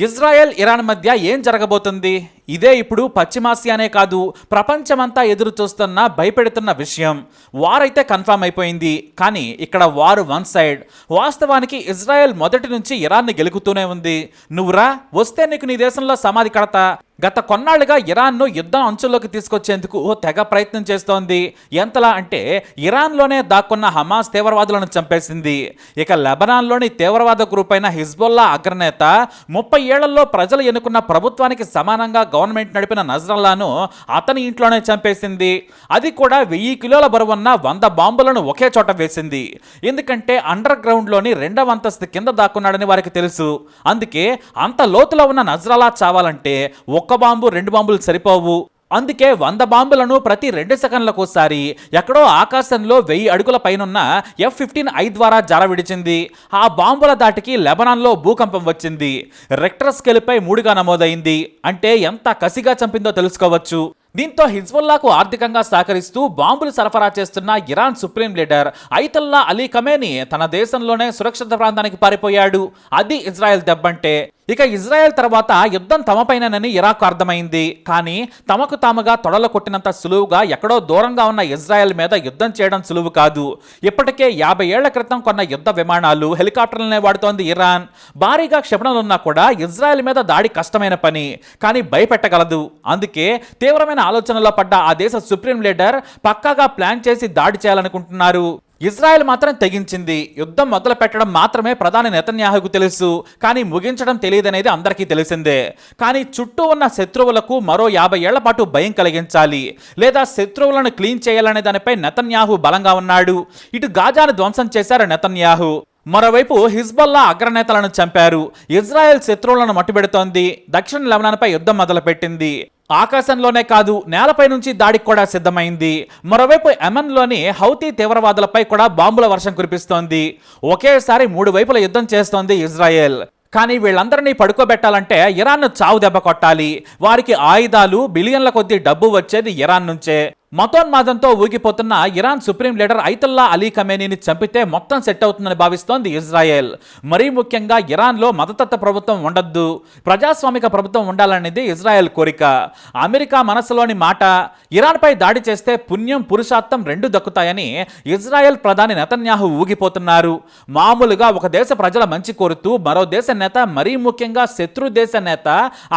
Israel Iran మధ్య ఏం జరగబోతుంది? ఇదే ఇప్పుడు పశ్చిమాసియానే కాదు ప్రపంచమంతా ఎదురు చూస్తున్న భయపెడుతున్న విషయం. వారైతే కన్ఫర్మ్ అయిపోయింది. కానీ ఇక్కడ వారు వన్ సైడ్. వాస్తవానికి ఇజ్రాయెల్ మొదటి నుంచి ఇరాన్ని గెలుకుతూనే ఉంది. నువ్వురా వస్తే నీకు నీ దేశంలో సమాధి కడతా. గత కొన్నాళ్ళుగా ఇరాన్ను యుద్ధం అంచుల్లోకి తీసుకొచ్చేందుకు తెగ ప్రయత్నం చేస్తోంది. ఎంతలా అంటే ఇరాన్లోనే దాక్కున్న హమాస్ తీవ్రవాదులను చంపేసింది. ఇక లెబనాన్లోని తీవ్రవాద గ్రూప్ అయిన హిజ్బుల్లా అగ్రనేత ముప్పై ఏళ్ళలో ప్రజలు ఎన్నుకున్న ప్రభుత్వానికి సమానంగా గవర్నమెంట్ నడిపిన నజ్రల్లాను అతని ఇంట్లోనే చంపేసింది. అది కూడా వెయ్యి కిలోల బరువున్న వంద బాంబులను ఒకే చోట వేసింది. ఎందుకంటే అండర్ గ్రౌండ్లోని రెండవ అంతస్తు కింద దాక్కున్నాడని వారికి తెలుసు. అందుకే అంత లోతులో ఉన్న నజ్రలా చావాలంటే ఒక్క బాంబు రెండు బాంబులు సరిపోవు. అందుకే వంద బాంబులను ప్రతి రెండు సెకండ్లకోసారి ఎక్కడో ఆకాశంలో వెయ్యి అడుగుల పైనున్న ఎఫ్ ఫిఫ్టీన్ ఐ ద్వారా జార విడిచింది. ఆ బాంబుల దాటికి లెబనాన్లో భూకంపం వచ్చింది. రెక్టర్ స్కేల్పై మూడుగా నమోదైంది. అంటే ఎంత కసిగా చంపిందో తెలుసుకోవచ్చు. దీంతో హిజ్బుల్లాకు ఆర్థికంగా సహకరిస్తూ బాంబులు సరఫరా చేస్తున్న Iran supreme leader Ayatollah Ali Khamenei తన దేశంలోనే సురక్షిత ప్రాంతానికి పారిపోయాడు. అది ఇజ్రాయెల్ దెబ్బంటే. ఇక ఇజ్రాయెల్ తర్వాత యుద్ధం తమపైననని ఇరాక్ అర్థమైంది. కానీ తమకు తాముగా తొడలు కొట్టినంత సులువుగా ఎక్కడో దూరంగా ఉన్న ఇజ్రాయెల్ మీద యుద్ధం చేయడం సులువు కాదు. ఇప్పటికే యాభై ఏళ్ళ క్రితం కొన్న యుద్ధ విమానాలు హెలికాప్టర్లనే వాడుతోంది ఇరాన్. భారీగా క్షిపణలున్నా కూడా ఇజ్రాయెల్ మీద దాడి కష్టమైన పని. కానీ భయపెట్టగలదు. అందుకే తీవ్రమైన ఆలోచనలో పడ్డ ఆ దేశ సుప్రీం లీడర్ పక్కాగా ప్లాన్ చేసి దాడి చేయాలనుకుంటున్నారు. ఇజ్రాయెల్ మాత్రం తెగించింది. యుద్ధం మొదలు పెట్టడం మాత్రమే ప్రధాని నెతన్యాహుకు తెలుసు. కానీ ముగించడం తెలియదనేది అందరికీ తెలిసిందే. కానీ చుట్టూ ఉన్న శత్రువులకు మరో యాభై ఏళ్ళ పాటు భయం కలిగించాలి. లేదా శత్రువులను క్లీన్ చేయాలనే దానిపై నెతన్యాహు బలంగా ఉన్నాడు. ఇటు గాజాను ధ్వంసం చేశారు నెతన్యాహు. మరోవైపు హిజ్బల్లా అగ్రనేతలను చంపారు. ఇజ్రాయెల్ శత్రువులను మట్టుబెడుతోంది. దక్షిణ లెబనాన్పై యుద్ధం మొదలుపెట్టింది. ఆకాశంలోనే కాదు నేలపై నుంచి దాడికి కూడా సిద్ధమైంది. మరోవైపు యమన్లోని హౌతీ తీవ్రవాదులపై కూడా బాంబుల వర్షం కురిపిస్తోంది. ఒకేసారి మూడు వైపుల యుద్ధం చేస్తోంది ఇజ్రాయెల్. కానీ వీళ్ళందరినీ పడుకోబెట్టాలంటే ఇరాన్ను చావు దెబ్బ కొట్టాలి. వారికి ఆయుధాలు బిలియన్ల కొద్దీ డబ్బు వచ్చేది ఇరాన్ నుంచే. మతోన్మాదంతో ఊగిపోతున్న Iran supreme leader Ayatollah Ali ఖమేనీని చంపితే మొత్తం సెట్ అవుతుందని భావిస్తోంది ఇజ్రాయెల్. మరీ ముఖ్యంగా ఇరాన్లో మతతత్వ ప్రభుత్వం ఉండొద్దు ప్రజాస్వామిక ప్రభుత్వం ఉండాలనేది ఇజ్రాయెల్ కోరిక. అమెరికా మనసులోని మాట ఇరాన్పై దాడి చేస్తే పుణ్యం పురుషార్థం రెండు దక్కుతాయని ఇజ్రాయెల్ ప్రధాని నెతన్యాహు ఊగిపోతున్నారు. మామూలుగా ఒక దేశ ప్రజల మంచి కోరుతూ మరో దేశ నేత మరీ ముఖ్యంగా శత్రు దేశ నేత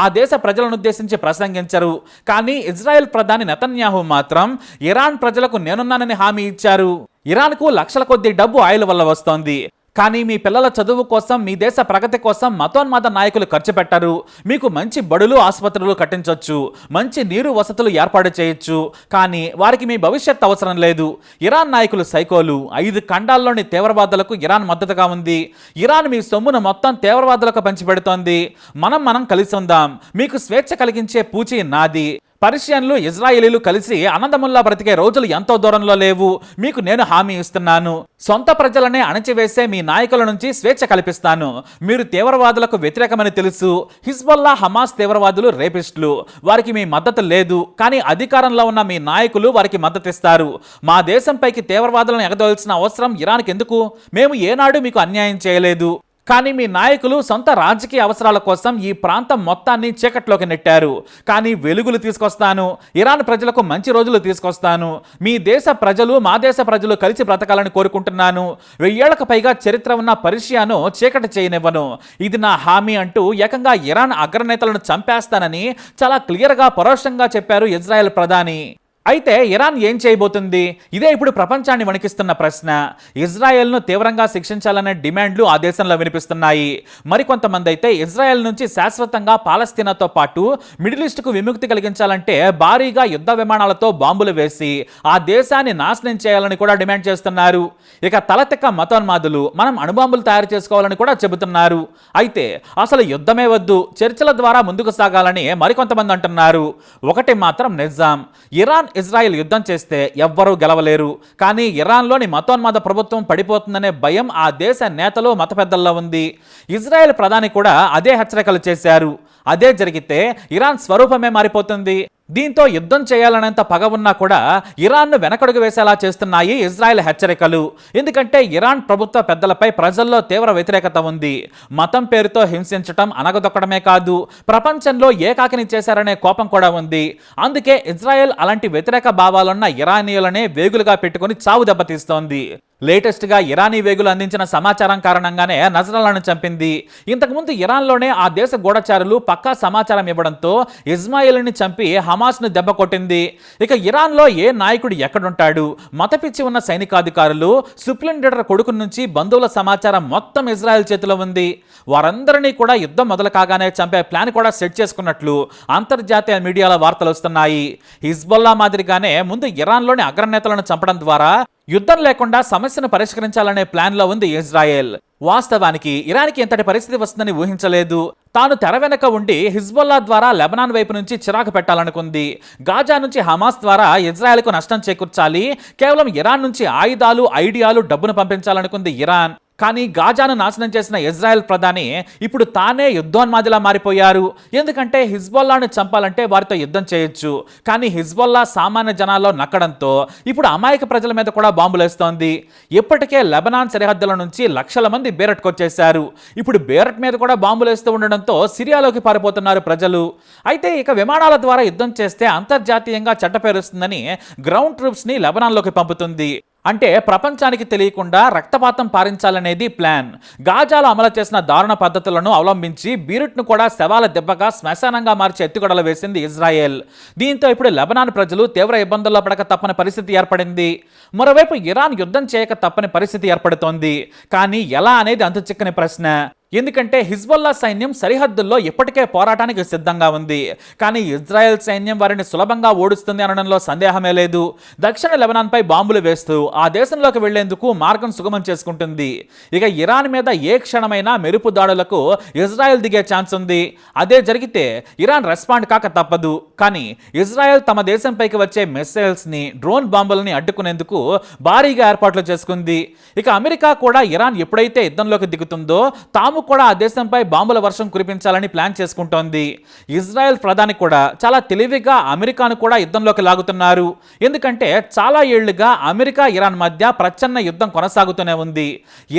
ఆ దేశ ప్రజలను ఉద్దేశించి ప్రసంగించరు. కానీ ఇజ్రాయెల్ ప్రధాని నెతన్యాహు మాత్రం ఇరాన్ ప్రజలకు నేనున్నానని హామీ ఇచ్చారు. ఇరాన్కు లక్షల కొద్ది డబ్బు ఆయిల్ వల్ల వస్తోంది. కానీ మీ పిల్లల చదువు కోసం మీ దేశ ప్రగతి కోసం మతోన్మాద నాయకులు ఖర్చు పెట్టారు. మీకు మంచి బడులు ఆసుపత్రులు కట్టించవచ్చు మంచి నీరు వసతులు ఏర్పాటు చేయొచ్చు. కానీ వారికి మీ భవిష్యత్ అవసరం లేదు. ఇరాన్ నాయకులు సైకోలు. ఐదు ఖండాల్లోని తీవ్రవాదులకు ఇరాన్ మద్దతుగా ఉంది. ఇరాన్ మీ సొమ్మును మొత్తం తీవ్రవాదులకు పంచిపెడుతోంది. మనం మనం కలిసి ఉందాం. మీకు స్వేచ్ఛ కలిగించే పూచి నాది. పర్షియన్లు ఇజ్రాయేలీలు కలిసి అనందముల్లా బ్రతికే రోజులు ఎంతో దూరంలో లేవు. మీకు నేను హామీ ఇస్తున్నాను. సొంత ప్రజలనే అణచివేసే మీ నాయకుల నుంచి స్వేచ్ఛ కల్పిస్తాను. మీరు తీవ్రవాదులకు వ్యతిరేకమని తెలుసు. హిజ్బుల్లా హమాస్ తీవ్రవాదులు రేపిస్టులు. వారికి మీ మద్దతు లేదు. కానీ అధికారంలో ఉన్న మీ నాయకులు వారికి మద్దతిస్తారు. మా దేశంపైకి తీవ్రవాదులను ఎగదోల్సిన అవసరం ఇరాన్కి ఎందుకు మేము ఏనాడు మీకు అన్యాయం చేయలేదు. కానీ మీ నాయకులు సొంత రాజకీయ అవసరాల కోసం ఈ ప్రాంతం మొత్తాన్ని చీకట్లోకి నెట్టారు. కానీ వెలుగులు తీసుకొస్తాను ఇరాన్ ప్రజలకు మంచి రోజులు తీసుకొస్తాను మీ దేశ ప్రజలు మా దేశ ప్రజలు కలిసి బ్రతకాలని కోరుకుంటున్నాను వెయ్యేళ్ళకు పైగా చరిత్ర ఉన్న పర్షియాను చీకటి చేయనివ్వను. ఇది నా హామీ అంటూ ఏకంగా ఇరాన్ అగ్రనేతలను చంపేస్తానని చాలా క్లియర్గా పరోక్షంగా చెప్పారు ఇజ్రాయెల్ ప్రధాని. అయితే ఇరాన్ ఏం చేయబోతుంది? ఇదే ఇప్పుడు ప్రపంచాన్ని వణికిస్తున్న ప్రశ్న. ఇజ్రాయెల్ను తీవ్రంగా శిక్షించాలనే డిమాండ్లు ఆ దేశంలో వినిపిస్తున్నాయి. మరికొంతమంది అయితే ఇజ్రాయెల్ నుంచి శాశ్వతంగా పాలస్తీనాతో పాటు మిడిల్ ఈస్ట్కు విముక్తి కలిగించాలంటే భారీగా యుద్ధ విమానాలతో బాంబులు వేసి ఆ దేశాన్ని నాశనం చేయాలని కూడా డిమాండ్ చేస్తున్నారు. ఇక తలతిక్క మతోన్మాదులు మనం అణుబాంబులు తయారు చేసుకోవాలని కూడా చెబుతున్నారు. అయితే అసలు యుద్ధమే వద్దు చర్చల ద్వారా ముందుకు సాగాలని మరికొంతమంది అంటున్నారు. ఒకటి మాత్రం నిజాం ఇరాన్ ఇజ్రాయెల్ యుద్ధం చేస్తే ఎవ్వరూ గెలవలేరు. కానీ ఇరాన్లోని మతోన్మాద ప్రభుత్వం పడిపోతుందనే భయం ఆ దేశ నేతలు మత పెద్దల్లో ఉంది. ఇజ్రాయెల్ ప్రధాని కూడా అదే హెచ్చరికలు చేశారు. అదే జరిగితే ఇరాన్ స్వరూపమే మారిపోతుంది. దీంతో యుద్ధం చేయాలనేంత పగ ఉన్నా కూడా ఇరాన్ను వెనకడుగు వేసేలా చేస్తున్నాయి ఇజ్రాయెల్ హెచ్చరికలు. ఎందుకంటే ఇరాన్ ప్రభుత్వ పెద్దలపై ప్రజల్లో తీవ్ర వ్యతిరేకత ఉంది. మతం పేరుతో హింసించటం అనగదొక్కడమే కాదు ప్రపంచంలో ఏకాకిని చేశారనే కోపం కూడా ఉంది. అందుకే ఇజ్రాయెల్ అలాంటి వ్యతిరేక భావాలున్న ఇరానీయులనే వేగులుగా పెట్టుకుని చావు దెబ్బతీస్తోంది. లేటెస్ట్గా ఇరానీ వేగులు అందించిన సమాచారం కారణంగానే నజరాలను చంపింది. ఇంతకుముందు ఇరాన్లోనే ఆ దేశ గూఢచారులు పక్కా సమాచారం ఇవ్వడంతో ఇజ్మాయిల్ని చంపి హమాస్ను దెబ్బ కొట్టింది. ఇక ఇరాన్లో ఏ నాయకుడు ఎక్కడుంటాడు? మతపిచ్చి ఉన్న సైనికాధికారులు సుప్రీం లీడర్ కొడుకు నుంచి బంధువుల సమాచారం మొత్తం ఇజ్రాయెల్ చేతిలో ఉంది. వారందరినీ కూడా యుద్ధం మొదలు కాగానే చంపే ప్లాన్ కూడా సెట్ చేసుకున్నట్లు అంతర్జాతీయ మీడియాలో వార్తలు వస్తున్నాయి. హిజ్బొల్లా మాదిరిగానే ముందు ఇరాన్లోని అగ్రనేతలను చంపడం ద్వారా యుద్ధం లేకుండా సమస్యను పరిష్కరించాలనే ప్లాన్లో ఉంది ఇజ్రాయెల్. వాస్తవానికి ఇరాన్కి ఇంతటి పరిస్థితి వస్తుందని ఊహించలేదు. తాను తెర వెనక ఉండి హిజ్బుల్లా ద్వారా లెబనాన్ వైపు నుంచి చిరాకు పెట్టాలనుకుంది. గాజా నుంచి హమాస్ ద్వారా ఇజ్రాయెల్కు నష్టం చేకూర్చాలి. కేవలం ఇరాన్ నుంచి ఆయుధాలు ఐడియాలు డబ్బును పంపించాలనుకుంది ఇరాన్. కానీ గాజాను నాశనం చేసిన ఇజ్రాయెల్ ప్రధాని ఇప్పుడు తానే యుద్ధోన్మాదిలా మారిపోయారు. ఎందుకంటే హిజ్బొల్లాను చంపాలంటే వారితో యుద్ధం చేయొచ్చు. కానీ హిజ్బొల్లా సామాన్య జనాల్లో నక్కడంతో ఇప్పుడు అమాయక ప్రజల మీద కూడా బాంబులేస్తోంది ఇప్పటికే లెబనాన్ సరిహద్దుల నుంచి లక్షల మంది బేరట్కొచ్చేశారు. ఇప్పుడు బేరట్ మీద కూడా బాంబులేస్తూ ఉండడంతో సిరియాలోకి పారిపోతున్నారు ప్రజలు. అయితే ఇక విమానాల ద్వారా యుద్ధం చేస్తే అంతర్జాతీయంగా చట్టపేరుస్తుందని గ్రౌండ్ ట్రూప్స్ని లెబనాన్లోకి పంపుతుంది. అంటే ప్రపంచానికి తెలియకుండా రక్తపాతం పారించాలనేది ప్లాన్. గాజాలో అమలు చేసిన దారుణ పద్ధతులను అవలంబించి బీరుట్ను కూడా శవాల దెబ్బగా శ్మశానంగా మార్చి ఎత్తుగడలు వేసింది ఇజ్రాయెల్. దీంతో ఇప్పుడు లెబనాన్ ప్రజలు తీవ్ర ఇబ్బందుల్లో పడక తప్పని పరిస్థితి ఏర్పడింది. మరోవైపు ఇరాన్ యుద్ధం చేయక తప్పని పరిస్థితి ఏర్పడుతోంది. కానీ ఎలా అనేది అంతు చిక్కని ప్రశ్న. ఎందుకంటే హిజ్బుల్లా సైన్యం సరిహద్దుల్లో ఇప్పటికే పోరాటానికి సిద్ధంగా ఉంది. కానీ ఇజ్రాయెల్ సైన్యం వారిని సులభంగా ఓడుస్తుంది అనడంలో సందేహమే లేదు. దక్షిణ లెబనాన్పై బాంబులు వేస్తూ ఆ దేశంలోకి వెళ్ళేందుకు మార్గం సుగమం చేసుకుంటుంది. ఇక ఇరాన్ మీద ఏ క్షణమైనా మెరుపు దాడులకు ఇజ్రాయెల్ దిగే ఛాన్స్ ఉంది. అదే జరిగితే ఇరాన్ రెస్పాండ్ కాక తప్పదు. కానీ ఇజ్రాయెల్ తమ దేశంపైకి వచ్చే మిస్సైల్స్ని డ్రోన్ బాంబులని అడ్డుకునేందుకు భారీగా ఏర్పాట్లు చేసుకుంది. ఇక అమెరికా కూడా ఇరాన్ ఎప్పుడైతే యుద్ధంలోకి దిగుతుందో తాము కూడా ఆ దేశంపై బాంబుల వర్షం కురిపించాలని ప్లాన్ చేసుకుంటోంది. ఇజ్రాయెల్ ప్రధాని కూడా చాలా తెలివిగా అమెరికాను కూడా యుద్ధంలోకి లాగుతున్నారు. ఎందుకంటే చాలా ఏళ్ళుగా అమెరికా ఇరాన్ మధ్య ప్రచ్ఛన్న యుద్ధం కొనసాగుతూనే ఉంది.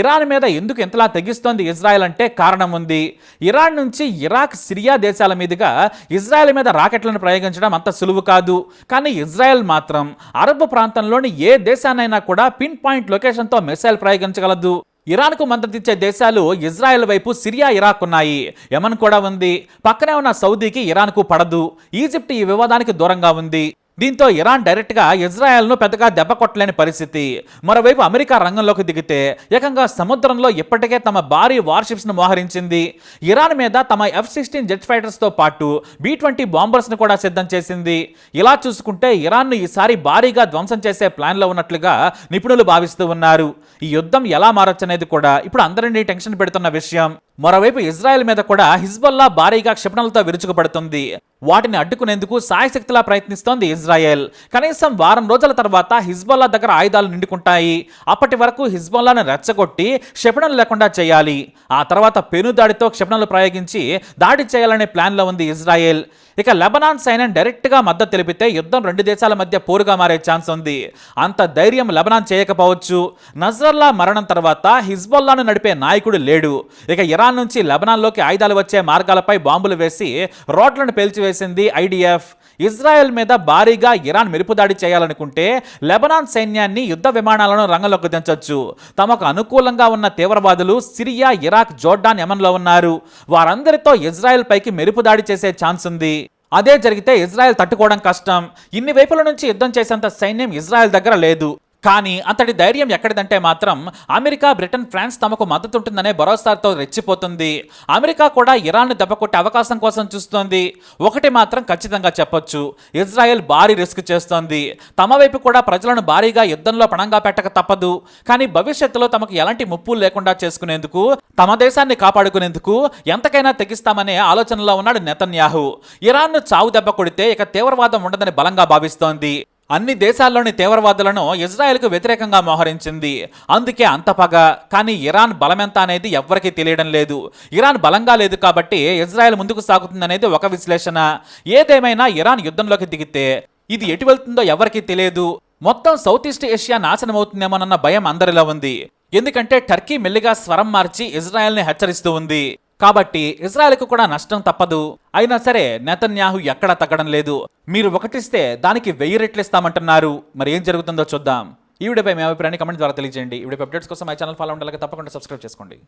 ఇరాన్ మీద ఎందుకు ఇంతలా తెగిస్తోంది ఇజ్రాయెల్ అంటే కారణం ఉంది. ఇరాన్ నుంచి ఇరాక్ సిరియా దేశాల మీదుగా ఇజ్రాయెల్ మీద రాకెట్లను ప్రయోగించడం అంత సులువు కాదు. కానీ ఇజ్రాయెల్ మాత్రం అరబ్ ప్రాంతంలోని ఏ దేశాన్నైనా కూడా పిన్ పాయింట్ లొకేషన్తో మిసైల్ ప్రయోగించగలదు. ఇరాన్కు మద్దతిచ్చే దేశాలు ఇజ్రాయెల్ వైపు సిరియా ఇరాక్ ఉన్నాయి. యమన్ కూడా ఉంది. పక్కనే ఉన్న సౌదీకి ఇరాన్కు పడదు. ఈజిప్ట్ ఈ వివాదానికి దూరంగా ఉంది. దీంతో ఇరాన్ డైరెక్ట్గా ఇజ్రాయెల్ను పెద్దగా దెబ్బ కొట్టలేని పరిస్థితి. మరోవైపు అమెరికా రంగంలోకి దిగితే ఏకంగా సముద్రంలో ఇప్పటికే తమ భారీ వార్షిప్స్ను మోహరించింది. ఇరాన్ మీద తమ ఎఫ్ సిక్స్టీన్ జెట్ ఫైటర్స్తో పాటు బీ ట్వంటీ బాంబర్స్ను కూడా సిద్ధం చేసింది. ఇలా చూసుకుంటే ఇరాన్ను ఈసారి భారీగా ధ్వంసం చేసే ప్లాన్లో ఉన్నట్లుగా నిపుణులు భావిస్తూ ఉన్నారు. ఈ యుద్ధం ఎలా మారొచ్చనేది కూడా ఇప్పుడు అందరినీ టెన్షన్ పెడుతున్న విషయం. మరోవైపు ఇజ్రాయెల్ మీద కూడా హిజ్బల్లా భారీగా క్షిపణలతో విరుచుకుపడుతుంది. వాటిని అడ్డుకునేందుకు సాయశక్తిలా ప్రయత్నిస్తోంది ఇజ్రాయెల్. కనీసం వారం రోజుల తర్వాత హిజ్బల్లా దగ్గర ఆయుధాలు నిండుకుంటాయి. అప్పటి వరకు హిజ్బల్లాను రెచ్చగొట్టి క్షిపణలు లేకుండా చేయాలి. ఆ తర్వాత పెనుదాడితో క్షిపణలు ప్రయోగించి దాడి చేయాలనే ప్లాన్లో ఉంది ఇజ్రాయెల్. ఇక లెబనాన్ సైన్యం డైరెక్ట్గా మద్దతు తెలిపితే యుద్ధం రెండు దేశాల మధ్య పోరుగా మారే ఛాన్స్ ఉంది. అంత ధైర్యం లెబనాన్ చేయకపోవచ్చు. నజ్రల్లా మరణం తర్వాత హిజ్బుల్లాను నడిపే నాయకుడు లేడు. ఇక ఇరాన్ నుంచి లెబనాన్లోకి ఆయుధాలు వచ్చే మార్గాలపై బాంబులు వేసి రోడ్లను పేల్చివేసింది ఐడిఎఫ్ ఇజ్రాయెల్ మీద భారీగా ఇరాన్ మెరుపుదాడి చేయాలనుకుంటే లెబనాన్ సైన్యాన్ని యుద్ధ విమానాలను రంగంలోకి దించవచ్చు తమకు అనుకూలంగా ఉన్న తీవ్రవాదులు సిరియా ఇరాక్ జోర్డాన్ యమన్లో ఉన్నారు. వారందరితో ఇజ్రాయెల్ పైకి మెరుపుదాడి చేసే ఛాన్స్ ఉంది. అదే జరిగితే ఇజ్రాయెల్ తట్టుకోవడం కష్టం. ఇన్ని వైపుల నుంచి యుద్ధం చేసేంత సైన్యం ఇజ్రాయెల్ దగ్గర లేదు. కానీ అంతటి ధైర్యం ఎక్కడిదంటే మాత్రం అమెరికా బ్రిటన్ ఫ్రాన్స్ తమకు మద్దతు ఉంటుందనే భరోసాతో రెచ్చిపోతుంది. అమెరికా కూడా ఇరాన్ను దెబ్బకొట్టే అవకాశం కోసం చూస్తోంది. ఒకటి మాత్రం ఖచ్చితంగా చెప్పొచ్చు. ఇజ్రాయెల్ భారీ రిస్క్ చేస్తోంది. తమ వైపు కూడా ప్రజలను భారీగా యుద్ధంలో పణంగా పెట్టక తప్పదు. కానీ భవిష్యత్తులో తమకు ఎలాంటి ముప్పు లేకుండా చేసుకునేందుకు తమ దేశాన్ని కాపాడుకునేందుకు ఎంతకైనా తెగిస్తామనే ఆలోచనలో ఉన్నాడు నెతన్యాహు. ఇరాన్ను చావు దెబ్బ కొడితే ఇక తీవ్రవాదం ఉండదని బలంగా భావిస్తోంది. అన్ని దేశాల్లోని తీవ్రవాదులను ఇజ్రాయెల్కు వ్యతిరేకంగా మోహరించింది. అందుకే అంత పగ. కానీ ఇరాన్ బలమెంత అనేది ఎవ్వరికీ తెలియడం లేదు. ఇరాన్ బలంగా లేదు కాబట్టి ఇజ్రాయెల్ ముందుకు సాగుతుందనేది ఒక విశ్లేషణ. ఏదేమైనా ఇరాన్ యుద్ధంలోకి దిగితే ఇది ఎటు వెళ్తుందో ఎవరికీ తెలియదు. మొత్తం సౌత్ ఈస్ట్ ఏషియా నాశనమవుతుందేమోనన్న భయం అందరిలో ఉంది. ఎందుకంటే టర్కీ మెల్లిగా స్వరం మార్చి ఇజ్రాయెల్ని హెచ్చరిస్తూ ఉంది. కాబట్టి ఇజ్రాయెల్కు కూడా నష్టం తప్పదు. అయినా సరే నెతన్యాహు ఎక్కడా తగ్గడం లేదు. మీరు ఒకటిస్తే దానికి వెయ్యి రెట్లు ఇస్తామంటున్నారు. మరి ఏం జరుగుతుందో చూద్దాం. ఈ వీడియోపై మీ అభిప్రాయాన్ని కమెంట్ ద్వారా తెలియజేయండి. ఈ వీడియో అప్డేట్స్ కోసం మా ఛానల్ ఫాలో ఉండాలి తప్పకుండా సబ్స్క్రైబ్ చేసుకోండి.